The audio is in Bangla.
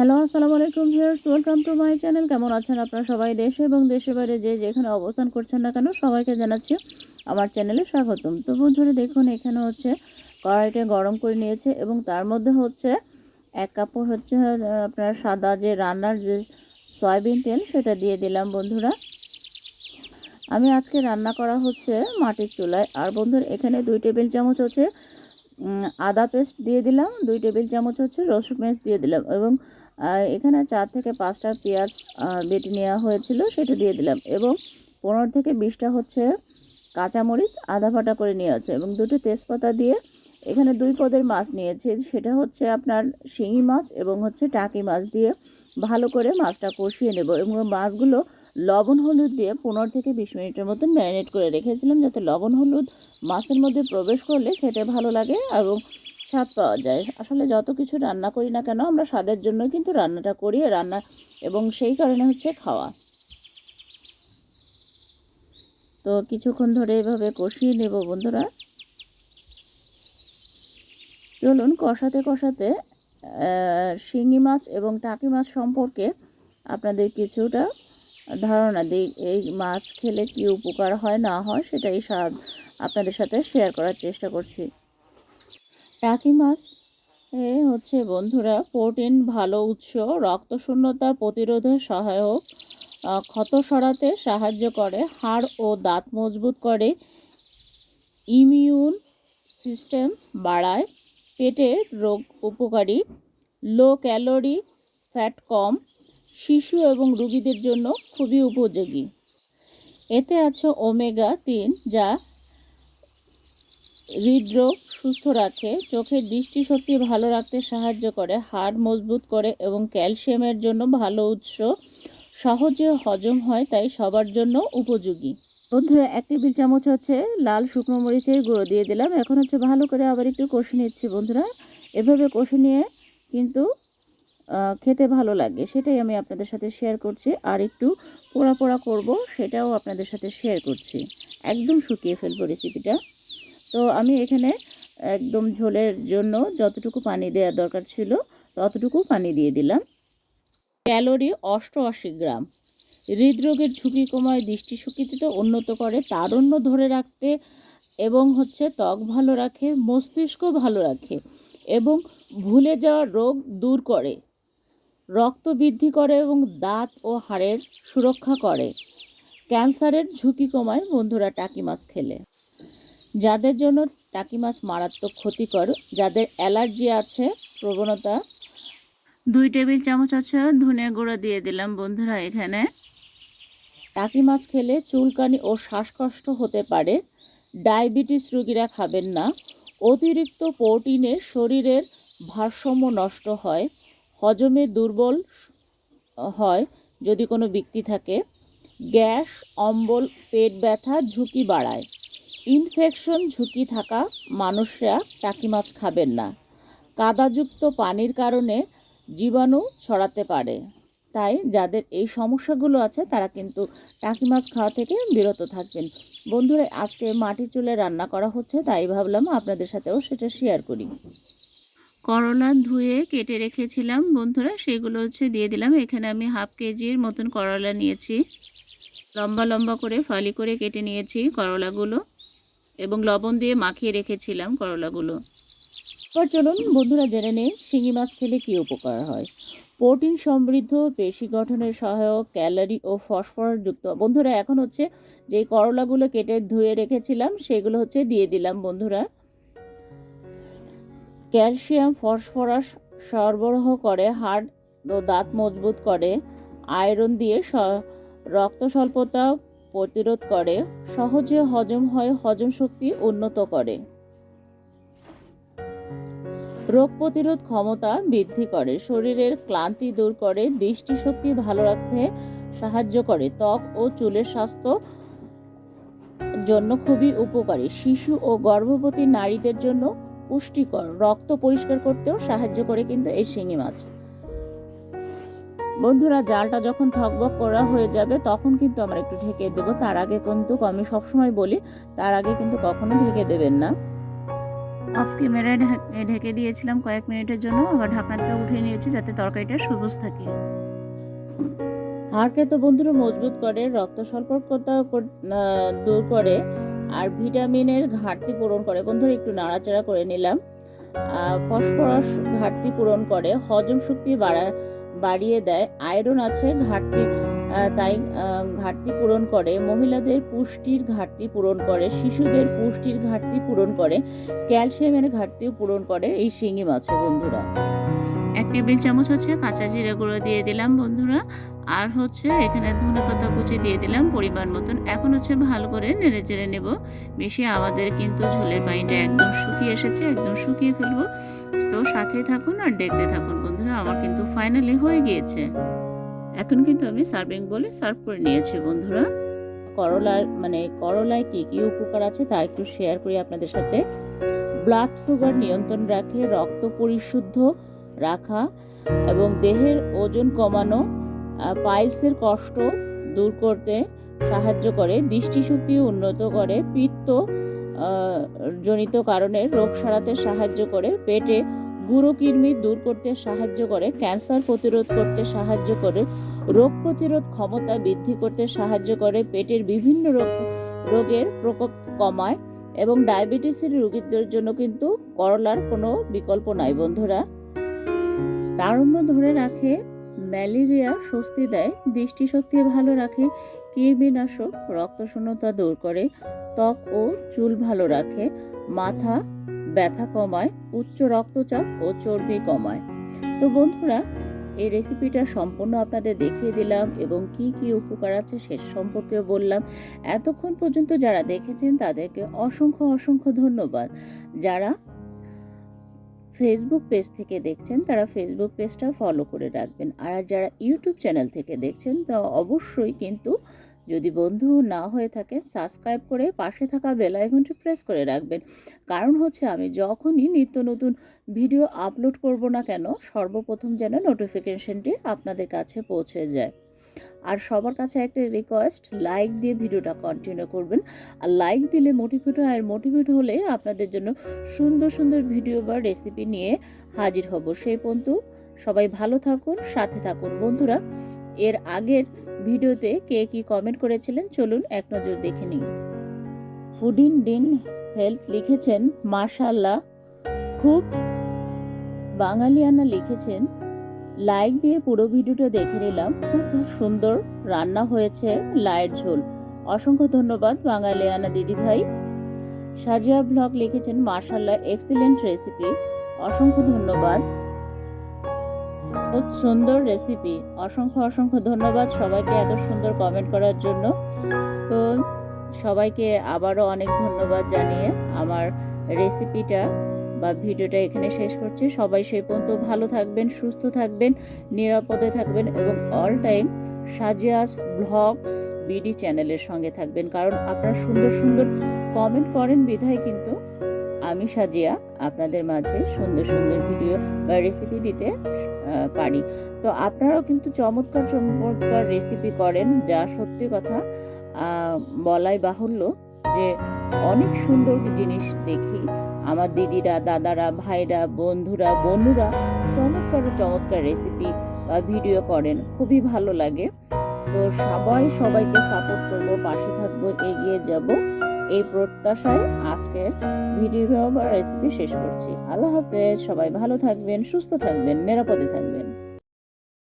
হ্যালো, আসসালামু আলাইকুম viewers, welcome to my channel. কেমন আছেন আপনারা সবাই? দেশে এবং দেশের বাইরে যে যেখানে অবস্থান করছেন না কেন, সবাইকে জানাচ্ছি আমার চ্যানেলে স্বাগতম। তো বন্ধুরা, দেখুন, এখানে হচ্ছে কড়াইটা গরম করে নিয়েছে এবং তার মধ্যে হচ্ছে এক কাপড় হচ্ছে আপনার সাদা যে রান্নার যে সয়াবিন তেল, সেটা দিয়ে দিলাম বন্ধুরা। আমি আজকে রান্না করা হচ্ছে মাটির চুলায়। আর বন্ধুরা, এখানে দুই টেবিল চামচ হচ্ছে আদা পেস্ট দিয়ে দিলাম, দুই টেবিল চামচ হচ্ছে রসুন পেস্ট দিয়ে দিলাম এবং এখানে চার থেকে পাঁচটা পেঁয়াজ বেটে নেওয়া হয়েছিল, সেটা দিয়ে দিলাম। এবং পনেরো থেকে বিশটা হচ্ছে কাঁচামরিচ আধা ফাটা করে নিয়ে আছে এবং দুটো তেজপাতা দিয়ে এখানে দুই পদের মাছ নিয়েছি। সেটা হচ্ছে আপনার শিঙি মাছ এবং হচ্ছে টাকি মাছ দিয়ে ভালো করে মাছটা কষিয়ে নেব এবং মাছগুলো লবণ হলুদ দিয়ে পনেরো থেকে বিশ মিনিটের মতো ম্যারিনেট করে রেখেছিলাম যাতে লবণ হলুদ মাছের মধ্যে প্রবেশ করলে খেতে ভালো লাগে এবং স্বাদ পাওয়া যায়। আসলে যত কিছু রান্না করি না কেন, আমরা স্বাদের জন্য কিন্তু রান্নাটা করি রান্না এবং সেই কারণে হচ্ছে খাওয়া। তো কিছুক্ষণ ধরে এভাবে কষিয়ে নেব বন্ধুরা। চলুন কষাতে কষাতে শিঙি মাছ এবং টাকি মাছ সম্পর্কে আপনাদের কিছুটা ধারণা দিই। এই মাছ খেলে কি উপকার হয়, না হয়, সেটাই স্বাদ আপনাদের সাথে শেয়ার করার চেষ্টা করছি। টাকি মাছ এ হচ্ছে বন্ধুরা, প্রোটিন ভালো উৎস, রক্তশূন্যতা প্রতিরোধে সহায়ক ক্ষত সরাতে সাহায্য করে, হাড় ও দাঁত মজবুত করে, ইমিউন সিস্টেম বাড়ায় পেটের রোগ উপকারী, লো ক্যালোরি, ফ্যাট কম, শিশু এবং রোগীদের জন্য খুবই উপযোগী। এতে আছে ওমেগা তিন যা হৃদরোগ সুস্থ রাখে, চোখের দৃষ্টিশক্তি ভালো রাখতে সাহায্য করে, হাড় মজবুত করে এবং ক্যালসিয়ামের জন্য ভালো উৎস। সহজে হজম হয়, তাই সবার জন্য উপযোগী। বন্ধুরা, এক টেবিল চামচ হচ্ছে লাল শুকনো মরিচের গুঁড়ো দিয়ে দিলাম। এখন হচ্ছে ভালো করে আবার একটু কষে নিচ্ছি বন্ধুরা। এভাবে কষে নিয়ে কিন্তু খেতে ভালো লাগে। সেটাই আমি আপনাদের সাথে শেয়ার করছি। আর একটু পোড়া পোড়া করব, সেটাও আপনাদের সাথে শেয়ার করছি। একদম শুকিয়ে ফেলব রেসিপিটা তো আমি এখানে একদম ঝোলের জন্য যতটুকু পানি দেওয়ার দরকার ছিল ততটুকু পানি দিয়ে দিলাম। ক্যালোরি অষ্টআশি গ্রাম। হৃদরোগের ঝুঁকি কমায় দৃষ্টিশক্তিতে উন্নত করে, তারুণ্য ধরে রাখতে এবং হচ্ছে ত্বক ভালো রাখে, মস্তিষ্ক ভালো রাখে এবং ভুলে যাওয়া রোগ দূর করে, রক্ত বৃদ্ধি করে এবং দাঁত ও হাড়ের সুরক্ষা করে। ক্যান্সারের ঝুঁকি কমায় বন্ধুরা টাকি মাছ খেলে। যাদের জন্য টাকি মাছ মারাত্মক ক্ষতিকর যাদের অ্যালার্জি আছে প্রবণতা। দুই টেবিল চামচ আছে ধনে গুঁড়ো দিয়ে দিলাম বন্ধুরা এখানে। টাকি মাছ খেলে চুলকানি ও শ্বাসকষ্ট হতে পারে। ডায়াবেটিস রোগীরা খাবেন না। অতিরিক্ত প্রোটিনে শরীরের ভারসাম্য নষ্ট হয়। হজমে দুর্বল হয় যদি কোনো ব্যক্তি থাকে। গ্যাস অম্বল পেট ব্যথা ঝুঁকি বাড়ায়। ইনফেকশন ঝুঁকি থাকা মানুষরা টাকি মাছ খাবেন না। কাদাযুক্ত পানির কারণে জীবাণু ছড়াতে পারে। তাই যাদের এই সমস্যাগুলো আছে, তারা কিন্তু টাকি মাছ খাওয়া থেকে বিরত থাকবেন। বন্ধুরা, আজকে মাটির চুলে রান্না করা হচ্ছে, তাই ভাবলাম আপনাদের সাথেও সেটা শেয়ার করি। করলা ধুয়ে কেটে রেখেছিলাম বন্ধুরা, সেগুলো হচ্ছে দিয়ে দিলাম। এখানে আমি হাফ কেজির মতন করলা নিয়েছি। লম্বা লম্বা করে ফালি করে কেটে নিয়েছি করলাগুলো। এবং লবণ দিয়ে মাখিয়ে রেখেছিলাম করলাগুলো। এবার চলুন বন্ধুরা জেনে নিই শিঙি মাছ খেলে কী উপকার হয়। প্রোটিন সমৃদ্ধ, পেশি গঠনের সহায়ক, ক্যালারি ও ফসফরাস যুক্ত। বন্ধুরা, এখন হচ্ছে যে করলাগুলো কেটে ধুয়ে রেখেছিলাম, সেগুলো হচ্ছে দিয়ে দিলাম বন্ধুরা। ক্যালসিয়াম, ফসফরাস সরবরাহ করে, হাড় ও দাঁত মজবুত করে। আয়রন দিয়ে রক্ত স্বল্পতা প্রতিরোধ করে, সহজে হজম হয়, হজম শক্তি উন্নত করে। রোগ প্রতিরোধ ক্ষমতা বৃদ্ধি করে, শরীরের ক্লান্তি দূর করে, দৃষ্টিশক্তি ভালো রাখতে সাহায্য করে, ত্বক ও চুলের স্বাস্থ্য জন্য খুবই উপকারী। শিশু ও গর্ভবতী নারীদের জন্য পুষ্টিকর, রক্ত পরিষ্কার করতেও সাহায্য করে কিন্তু এই শিঙি মাছ। বন্ধুরা, জালটা যখন থকবক করা হয়ে যাবে, তখন কিন্তু আমরা একটু ঢেকে দেবো। তার আগে কিন্তু আমি সবসময় বলি, তার আগে কিন্তু কখনো ঢেকে দেবেন না। অফ ক্যামেরায় ঢেকে দিয়েছিলাম কয়েক মিনিটের জন্য, আবার ঢাকনাটা উঠে নিয়েছি যাতে তরকারিটা সবুজ থাকে। হাড়কে তো বন্ধুরা মজবুত করে, রক্ত স্বল্পতা দূর করে, আর ভিটামিনের ঘাটতি পূরণ করে। বন্ধুরা, একটু নাড়াচাড়া করে নিলাম। ফসফরাস ঘাটতি পূরণ করে। হজম শক্তি বাড়া বাড়িয়ে দেয়। আয়রন আছে ঘাটতি তাই ঘাটতি পূরণ করে। মহিলাদের পুষ্টির ঘাটতি পূরণ করে, শিশুদের পুষ্টির ঘাটতি পূরণ করে, ক্যালসিয়ামের ঘাটতিও পূরণ করে এই শিঙি মাছে, বন্ধুরা। এক টেবিল চামচ হচ্ছে কাঁচা জিরে গুঁড়ো দিয়ে দিলাম, বন্ধুরা। আর হচ্ছে এখানে ধনে পাতা কুচি দিয়ে দিলাম পরিমাণ মতন। এখন হচ্ছে ভালো করে নেড়ে চেড়ে নেব। মিশিয়ে আমাদের কিন্তু ঝোলের পানিটা একদম শুকিয়ে এসেছে, একদম শুকিয়ে ফেলব। তো সাথেই থাকুন আর দেখতে থাকুন, বন্ধুরা, আমার কিন্তু ফাইনালি হয়ে গিয়েছে। এখন কিন্তু আমি সার্ভিং বলে সার্ভ করে নিয়েছি, বন্ধুরা। করলার মানে করলায় কী কী উপকার আছে তা একটু শেয়ার করি আপনাদের সাথে। ব্লাড সুগার নিয়ন্ত্রণ রাখে, রক্ত পরিশুদ্ধ রাখা এবং দেহের ওজন কমানো পাইলসের কষ্ট দূর করতে সাহায্য করে, দৃষ্টিশক্তি উন্নত করে, পিত্ত জনিত কারণে রোগ সারাতে সাহায্য করে, পেটে গুঁড়ো দূর করতে সাহায্য করে, ক্যান্সার প্রতিরোধ করতে সাহায্য করে, রোগ প্রতিরোধ ক্ষমতা বৃদ্ধি করতে সাহায্য করে, পেটের বিভিন্ন রোগ, রোগের প্রকোপ কমায় এবং ডায়াবেটিসের রোগীদের জন্য কিন্তু করলার কোনো বিকল্প নাই, বন্ধুরা। তারুণ্য ধরে রাখে, ম্যালেরিয়া স্বস্তি দেয়, দৃষ্টিশক্তি ভালো রাখে, কৃমিনাশক রক্তশূন্যতা দূর করে, ত্বক ও চুল ভালো রাখে, মাথা ব্যথা কমায়, উচ্চ রক্তচাপ ও চর্বি কমায়। তো বন্ধুরা, এই রেসিপিটা সম্পূর্ণ আপনাদের দেখিয়ে দিলাম এবং কি কি উপকার আছে সে সম্পর্কেও বললাম। এতক্ষণ পর্যন্ত যারা দেখেছেন তাদেরকে অসংখ্য অসংখ্য ধন্যবাদ। যারা ফেসবুক পেজ থেকে দেখছেন, তারা ফেসবুক পেজটা ফলো করে রাখবেন। আর যারা ইউটিউব চ্যানেল থেকে দেখছেন, তা অবশ্যই কিন্তু যদি বন্ধু না হয়ে থাকেন সাবস্ক্রাইব করে পাশে থাকা বেল আইকনটি প্রেস করে রাখবেন। কারণ হচ্ছে আমি যখনই নিত্য নতুন ভিডিও আপলোড করব না কেন, সর্বপ্রথম যেন নোটিফিকেশনটি আপনাদের কাছে পৌঁছে যায়। আর সবার কাছে একটা রিকোয়েস্ট লাইক দিয়ে ভিডিওটা কন্টিনিউ করবেন। আর লাইক দিলে মোটিভেট হয়, আর মোটিভেট হলে আপনাদের জন্য সুন্দর সুন্দর ভিডিও বা রেসিপি নিয়ে হাজির হব। সেই পর্যন্ত সবাই ভালো থাকুন, সাথে থাকুন। বন্ধুরা, এর আগের ভিডিওতে কে কি কমেন্ট করেছিলেন? চলুন এক নজর দেখে নিই। ফুডিন ডিন হেলথ লিখেছেন মাশাল্লাহ খুব বাঙালিয়ানা লিখেছেন লাইক দিয়ে পুরো ভিডিওটা দেখে নিলাম। খুব সুন্দর রান্না হয়েছে লাইট ঝোল। অসংখ্য ধন্যবাদ বাঙালিয়ানা দিদি ভাই। সাজিয়া ব্লগ লিখেছেন মার্শাল্লাহ এক্সিলেন্ট রেসিপি অসংখ্য ধন্যবাদ। খুব সুন্দর রেসিপি অসংখ্য অসংখ্য ধন্যবাদ সবাইকে এত সুন্দর কমেন্ট করার জন্য। তো সবাইকে আবারও অনেক ধন্যবাদ জানিয়ে আমার রেসিপিটা বা ভিডিওটা এখানে শেষ করছি। সবাই সেই পর্যন্ত ভালো থাকবেন, সুস্থ থাকবেন, নিরাপদে থাকবেন এবং all time Sajias blogs BD চ্যানেলের সঙ্গে থাকবেন। কারণ আপনারা সুন্দর সুন্দর কমেন্ট করেন বিধায় কিন্তু আমি সাজিয়া আপনাদের মাঝে সুন্দর সুন্দর ভিডিও বা রেসিপি দিতে পারি। তো আপনারাও কিন্তু চমৎকার চমৎকার রেসিপি করেন, যা সত্যি কথা বলাই বাহুল্য যে অনেক সুন্দর জিনিস দেখি। আমার দিদিরা, দাদারা, ভাইরা, বন্ধুরা বন্ধুরা চমৎকার চমৎকার রেসিপি বা ভিডিও করেন। খুবই ভালো লাগে। তো সবাই সবাইকে সাপোর্ট করব, পাশে থাকব, এগিয়ে যাব। এই প্রত্যাশায় আজকের ভিডিও বা রেসিপি শেষ করছি। আল্লাহ হাফেজ। সবাই ভালো থাকবেন, সুস্থ থাকবেন, নিরাপদে থাকবেন।